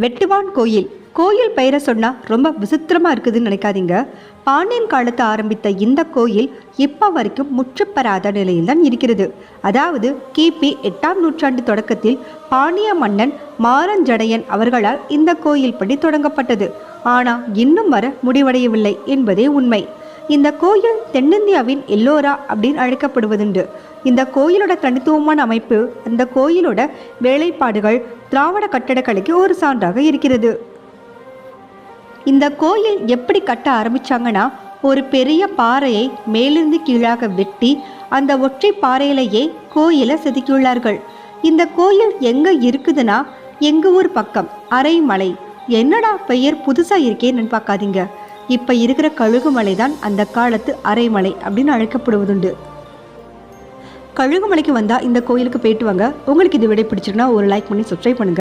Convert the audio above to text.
வெட்டுவான் கோயில். கோயில் பெயரை சொன்னால் ரொம்ப விசித்திரமாக இருக்குதுன்னு நினைக்காதீங்க. பாண்டியன் காலத்தை ஆரம்பித்த இந்த கோயில் இப்போ வரைக்கும் முற்றுப்பெறாத நிலையில் தான் இருக்கிறது. அதாவது கிபி எட்டாம் நூற்றாண்டு தொடக்கத்தில் பாண்டிய மன்னன் மாரஞ்சடையன் அவர்களால் இந்த கோயில் பணி தொடங்கப்பட்டது. ஆனால் இன்னும் வர முடிவடையவில்லை என்பதே உண்மை. இந்த கோயில் தென்னிந்தியாவின் எல்லோரா அப்படின்னு அழைக்கப்படுவதுண்டு. இந்த கோயிலோட தனித்துவமான அமைப்பு அந்த கோயிலோட வேலைப்பாடுகள் திராவிட கட்டடக்கலைக்கு ஒரு சான்றாக இருக்கிறது. இந்த கோயில் எப்படி கட்ட ஆரம்பிச்சாங்கன்னா ஒரு பெரிய பாறையை மேலிருந்து கீழாக வெட்டி அந்த ஒற்றை பாறையிலேயே கோயிலை செதுக்கியுள்ளார்கள். இந்த கோயில் எங்கே இருக்குதுன்னா எங்கள் ஊர் பக்கம் அரைமலை. என்னடா பெயர் புதுசாக இருக்கேன்னு பார்க்காதீங்க இப்போ இருக்கிற கழுகுமலை தான் அந்த காலத்து அரைமலை அப்படின்னு அழைக்கப்படுவதுண்டு. கழுகுமலைக்கு வந்தால் இந்த கோயிலுக்கு போயிட்டு வாங்க. உங்களுக்கு இது விடை பிடிச்சிருக்குன்னா ஒரு லைக் பண்ணி சப்ஸ்கிரைப் பண்ணுங்கள்